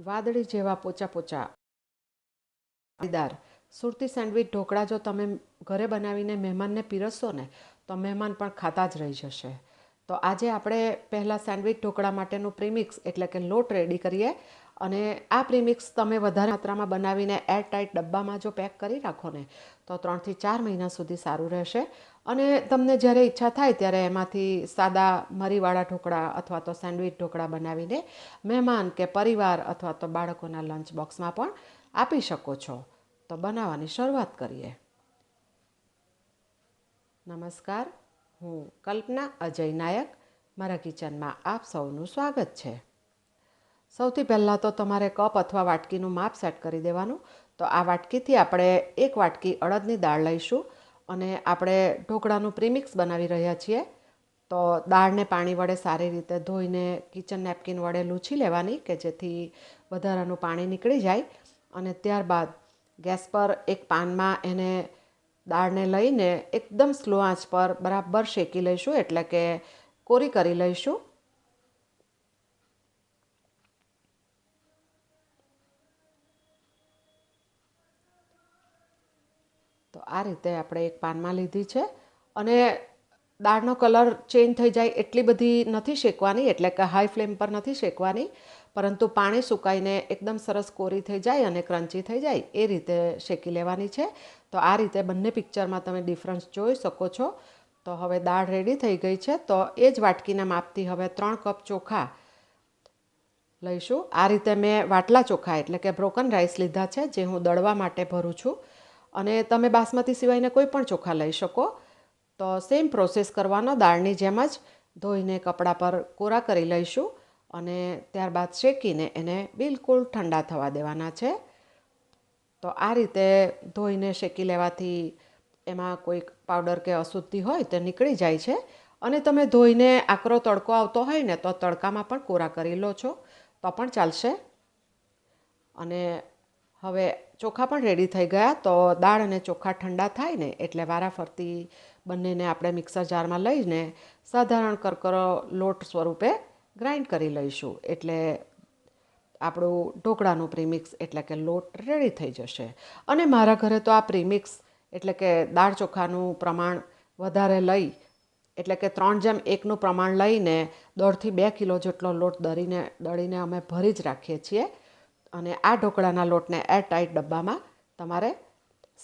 વાદળી જેવા પોચા પોચા. દાર સુરતી સેન્ડવિચ ઢોકળા જો તમે ઘરે બનાવીને મહેમાનને પીરસશો ને, તો મહેમાન પણ ખાતા જ રહી જશે. તો આજે આપણે પહેલાં સેન્ડવિચ ઢોકળા માટેનું પ્રીમિક્સ એટલે કે લોટ રેડી કરીએ. અને આ પ્રીમિક્સ તમે વધારે માત્રામાં બનાવીને એર ટાઈટ ડબ્બામાં જો પેક કરી રાખો ને, તો ત્રણથી ચાર મહિના સુધી સારું રહેશે. અને તમને જ્યારે ઈચ્છા થાય ત્યારે એમાંથી સાદા મરીવાળા ઢોકળા અથવા તો સેન્ડવિચ ઢોકળા બનાવીને મહેમાન કે પરિવાર અથવા તો બાળકોના લંચ બોક્સમાં પણ આપી શકો છો. તો બનાવવાની શરૂઆત કરીએ. નમસ્કાર, હું કલ્પના અજય નાયક. મારા કિચનમાં આપ સૌનું સ્વાગત છે. સૌથી પહેલાં તો તમારે કપ અથવા વાટકીનું માપ સેટ કરી દેવાનું. તો આ વાટકીથી આપણે એક વાટકી અડદની દાળ લઈશું અને આપણે ઢોકળાનું પ્રીમિક્સ બનાવી રહ્યા છીએ. તો દાળને પાણી વડે સારી રીતે ધોઈને કિચન નેપકિન વડે લૂછી લેવાની કે જેથી વધારાનું પાણી નીકળી જાય. અને ત્યારબાદ ગેસ પર એક પાનમાં એને દાળને લઈને એકદમ સ્લો આંચ પર બરાબર શેકી લઈશું, એટલે કે કોરી કરી લઈશું. આ રીતે આપણે એક પાનમાં લીધી છે અને દાળનો કલર ચેન્જ થઈ જાય એટલી બધી નથી શેકવાની, એટલે કે હાઈ ફ્લેમ પર નથી શેકવાની, પરંતુ પાણી સુકાઈને એકદમ સરસ કોરી થઈ જાય અને ક્રન્ચી થઈ જાય એ રીતે શેકી લેવાની છે. તો આ રીતે બંને પિક્ચરમાં તમે ડિફરન્સ જોઈ શકો છો. તો હવે દાળ રેડી થઈ ગઈ છે, તો એ જ વાટકીના માપથી હવે ત્રણ કપ ચોખા લઈશું. આ રીતે મેં વાટલા ચોખા એટલે કે બ્રોકન રાઈસ લીધા છે, જે હું દળવા માટે ભરું છું. અને તમે બાસમતી સિવાયને કોઈ પણ ચોખા લઈ શકો. તો સેમ પ્રોસેસ કરવાનો, દાળની જેમ જ ધોઈને કપડા પર કોરા કરી લઈશું અને ત્યારબાદ શેકીને એને બિલકુલ ઠંડા થવા દેવાના છે. તો આ રીતે ધોઈને શેકી લેવાથી એમાં કોઈક પાવડર કે અશુદ્ધિ હોય તે નીકળી જાય છે. અને તમે ધોઈને આકરો તડકો આવતો હોય ને તો તડકામાં પણ કોરા કરી લો છો. તો પણ ચાલશે. અને હવે ચોખા પણ રેડી થઈ ગયા તો દાળ અને ચોખા ઠંડા થાય ને એટલે વારાફરતી બંનેને આપણે મિક્સર જારમાં લઈને સાધારણ કરકરો લોટ સ્વરૂપે ગ્રાઇન્ડ કરી લઈશું. એટલે આપણું ઢોકળાનું પ્રીમિક્સ એટલે કે લોટ રેડી થઈ જશે. અને મારા ઘરે તો આ પ્રીમિક્સ એટલે કે દાળ ચોખાનું પ્રમાણ વધારે લઈ, એટલે કે ત્રણ જેમ એકનું પ્રમાણ લઈને દોઢથી બે કિલો જેટલો લોટ દળીને દળીને અમે ભરી જ રાખીએ છીએ. અને આ ઢોકળાના લોટને એર ટાઈટ ડબ્બામાં તમારે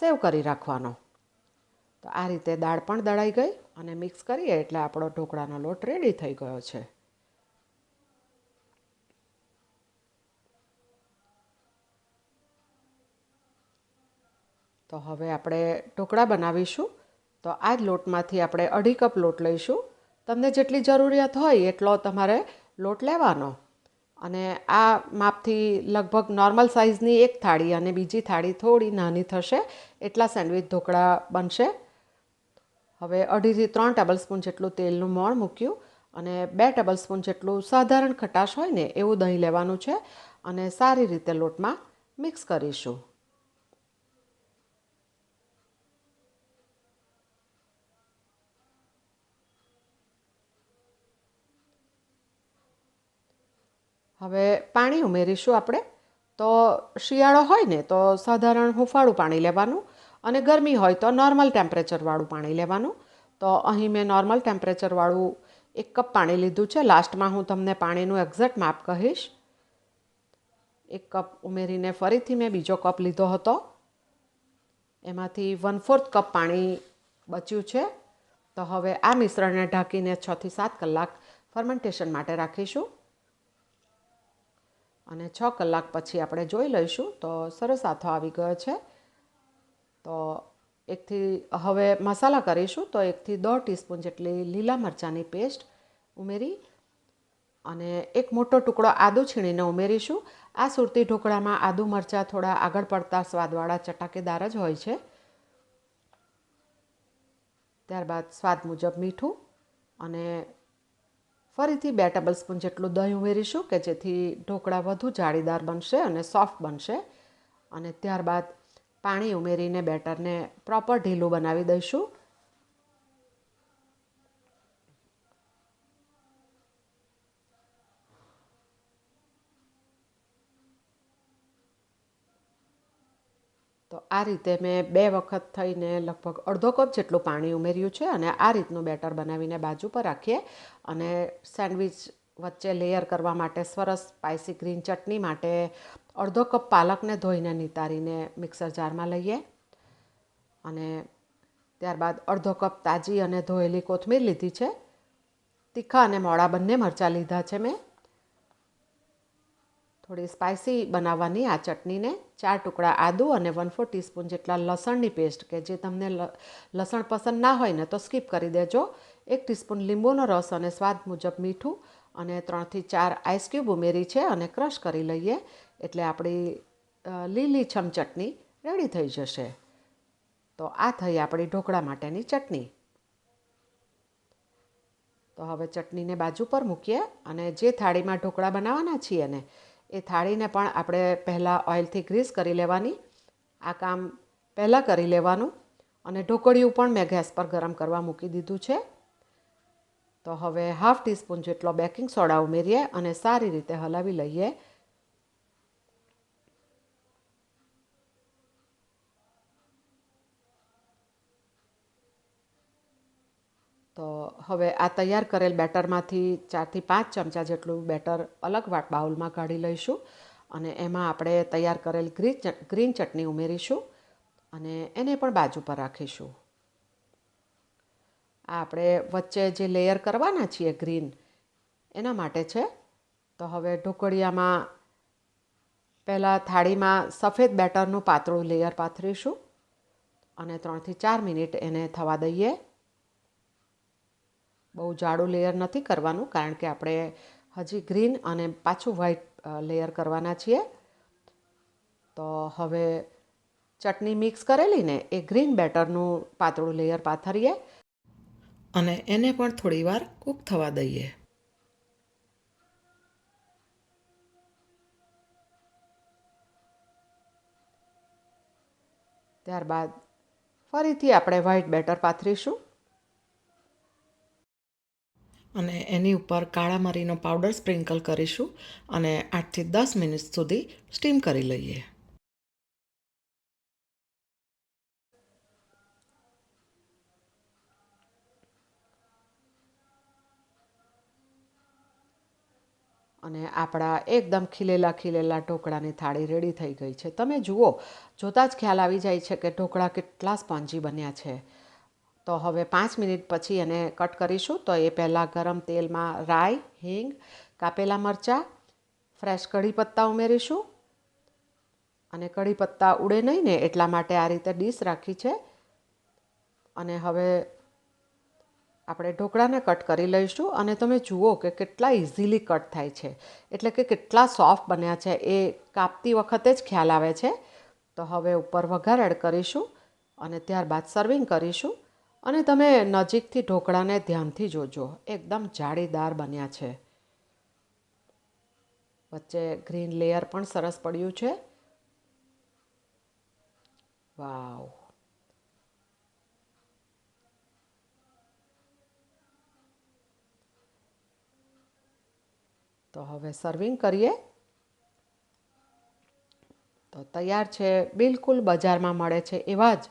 સેવ કરી રાખવાનો. તો આ રીતે દાળ પણ દળાઈ ગઈ અને મિક્સ કરીએ એટલે આપણો ઢોકળાનો લોટ રેડી થઈ ગયો છે. તો હવે આપણે ઢોકળા બનાવીશું. તો આ જ લોટમાંથી આપણે અઢી કપ લોટ લઈશું. તમને જેટલી જરૂરિયાત હોય એટલો તમારે લોટ લેવાનો. અને આ માપથી લગભગ નોર્મલ સાઇઝની એક થાળી અને બીજી થાળી થોડી નાની થશે. એટલા સેન્ડવિચ ઢોકળા બનશે. હવે અઢીથી ત્રણ ટેબલ સ્પૂન જેટલું તેલનું મોણ મૂક્યું અને બે ટેબલ સ્પૂન જેટલું સાધારણ ખટાશ હોય ને એવું દહીં લેવાનું છે અને સારી રીતે લોટમાં મિક્સ કરીશું. હવે પાણી ઉમેરીશું આપણે. તો શિયાળો હોય ને, તો સાધારણ હુંફાળું પાણી લેવાનું અને ગરમી હોય તો નોર્મલ ટેમ્પરેચરવાળું પાણી લેવાનું. તો અહીં મેં નોર્મલ ટેમ્પરેચરવાળું એક કપ પાણી લીધું છે. લાસ્ટમાં હું તમને પાણીનું એક્ઝેક્ટ માપ કહીશ. એક કપ ઉમેરીને ફરીથી મેં બીજો કપ લીધો હતો. એમાંથી વન ફોર્થ કપ પાણી બચ્યું છે. તો હવે આ મિશ્રણને ઢાંકીને છથી સાત કલાક ફર્મેન્ટેશન માટે રાખીશું. અને છ કલાક પછી આપણે જોઈ લઈશું, તો સરસ આથો આવી ગયો છે. તો એકથી, હવે મસાલા કરીશું, તો એકથી દોઢ ટીસ્પૂન જેટલી લીલા મરચાંની પેસ્ટ ઉમેરી અને એક મોટો ટુકડો આદું છીણીને ઉમેરીશું. આ સુરતી ઢોકળામાં આદુ મરચાં થોડા આગળ પડતા સ્વાદવાળા ચટાકેદાર જ હોય છે. ત્યારબાદ સ્વાદ મુજબ મીઠું અને ફરીથી બે ટેબલ સ્પૂન જેટલું દહીં ઉમેરીશું કે જેથી ઢોકળા વધુ જાળીદાર બનશે અને સોફ્ટ બનશે. અને ત્યારબાદ પાણી ઉમેરીને બેટરને પ્રોપર ઢીલું બનાવી દઈશું. તો આ રીતે મેં બે વખત થઈને લગભગ અડધો કપ જેટલું પાણી ઉમેર્યું છે અને આ રીતનું બેટર બનાવીને બાજુ પર રાખીએ અને સેન્ડવિચ વચ્ચે લેયર કરવા માટે સરસ સ્પાઇસી ગ્રીન ચટણી માટે અડધો કપ પાલકને ધોઈને નિતારીને મિક્સર જારમાં લઈએ અને ત્યારબાદ અડધો કપ તાજી અને ધોયેલી કોથમીર લીધી છે. તીખા અને મોડા બંને મરચાં લીધા છે મેં. થોડી સ્પાઇસી બનાવવાની આ ચટણીને. ચાર ટુકડા આદુ અને વન ફોર ટીસ્પૂન જેટલા લસણની પેસ્ટ કે જે તમને લસણ પસંદ ના હોય ને તો સ્કીપ કરી દેજો. એક ટીસ્પૂન લીંબુનો રસ અને સ્વાદ મુજબ મીઠું અને ત્રણથી ચાર આઈસ ક્યુબ ઉમેરી છે અને ક્રશ કરી લઈએ. એટલે આપણી લીલી લીલીછમ ચટણી રેડી થઈ જશે. તો આ થઈ આપણી ઢોકળા માટેની ચટણી. તો હવે ચટણીને બાજુ પર મૂકીએ અને જે થાળીમાં ઢોકળા બનાવવાના છીએ ને એ થાળીને પણ આપણે પહેલાં ઓઇલથી ગ્રીસ કરી લેવાની. આ કામ પહેલાં કરી લેવાનું અને ઢોકળિયું પણ મેં ગેસ પર ગરમ કરવા મૂકી દીધું છે. તો હવે હાફ ટીસ્પૂન જેટલો બેકિંગ સોડા ઉમેરીએ અને સારી રીતે હલાવી લઈએ તો હવે આ તૈયાર કરેલ બેટરમાંથી ચારથી પાંચ ચમચા જેટલું બેટર અલગ વાટ બાઉલમાં કાઢી લઈશું અને એમાં આપણે તૈયાર કરેલ ગ્રીન ગ્રીન ચટણી ઉમેરીશું અને એને પણ બાજુ પર રાખીશું. આ આપણે વચ્ચે જે લેયર કરવાના છીએ ગ્રીન, એના માટે છે. તો હવે ઢોકળિયામાં પહેલાં થાળીમાં સફેદ બેટરનું પાતળું લેયર પાથરીશું અને ત્રણથી ચાર મિનિટ એને થવા દઈએ. બહુ જાડું લેયર નથી કરવાનું, કારણ કે આપણે હજી ગ્રીન અને પાછું વ્હાઈટ લેયર કરવાના છીએ. તો હવે ચટણી મિક્સ કરેલી ને એ ગ્રીન બેટરનું પાતળું લેયર પાથરીએ અને એને પણ થોડીવાર કૂક થવા દઈએ. ત્યારબાદ ફરીથી આપણે વ્હાઈટ બેટર પાથરીશું. અને એની ઉપર કાળા મરીનો પાવડર સ્પ્રિંકલ કરીશું અને આઠથી દસ મિનિટ સુધી સ્ટીમ કરી લઈએ. અને આપણા એકદમ ખીલેલા ખીલેલા ઢોકળાની થાળી રેડી થઈ ગઈ છે. તમે જુઓ, જોતાં જ ખ્યાલ આવી જાય છે કે ઢોકળા કેટલા સ્પોન્જી બન્યા છે. તો હવે પાંચ મિનિટ પછી એને કટ કરીશું. તો એ પહેલાં ગરમ તેલમાં રાઈ, હિંગ, કાપેલા મરચાં, ફ્રેશ કઢી પત્તા ઉમેરીશું. અને કઢી પત્તા ઉડે નહીં ને એટલા માટે આ રીતે ડીશ રાખી છે. અને હવે આપણે ઢોકળાને કટ કરી લઈશું. અને તમે જુઓ કે કેટલા ઇઝીલી કટ થાય છે. એટલે કે કેટલા સોફ્ટ બન્યા છે. એ કાપતી વખતે જ ખ્યાલ આવે છે. તો હવે ઉપર વઘાર એડ કરીશું. અને ત્યારબાદ સર્વિંગ કરીશું. અને તમે નજીકથી ઢોકળાને ધ્યાનથી જોજો. એકદમ જાળીદાર બન્યા છે. વચ્ચે ગ્રીન લેયર પણ સરસ પડ્યું છે. વાવ. તો હવે સર્વિંગ કરીએ. તો તૈયાર છે. બિલકુલ બજારમાં મળે છે એવા જ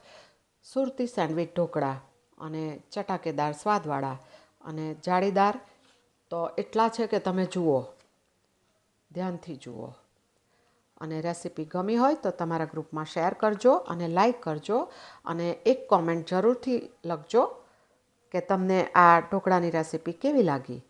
સુરતી સેન્ડવિચ ઢોકળા. અને ચટાકેદાર સ્વાદવાળા. અને જાળીદાર તો એટલા છે કે તમે જુઓ, ધ્યાનથી જુઓ. અને રેસીપી ગમી હોય તો તમારા ગ્રુપમાં શેર કરજો અને લાઈક કરજો અને એક કોમેન્ટ જરૂરથી લખજો કે તમને આ ઢોકળાની રેસીપી કેવી લાગી.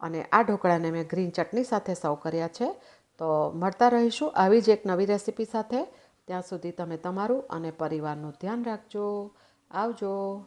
અને આ ઢોકળાને મેં ગ્રીન ચટણી સાથે સર્વ કર્યા છે. તો મળતા રહીશું આવી જ એક નવી રેસીપી સાથે. ત્યાં સુધી તમે તમારું અને પરિવારનું ધ્યાન રાખજો. આવજો.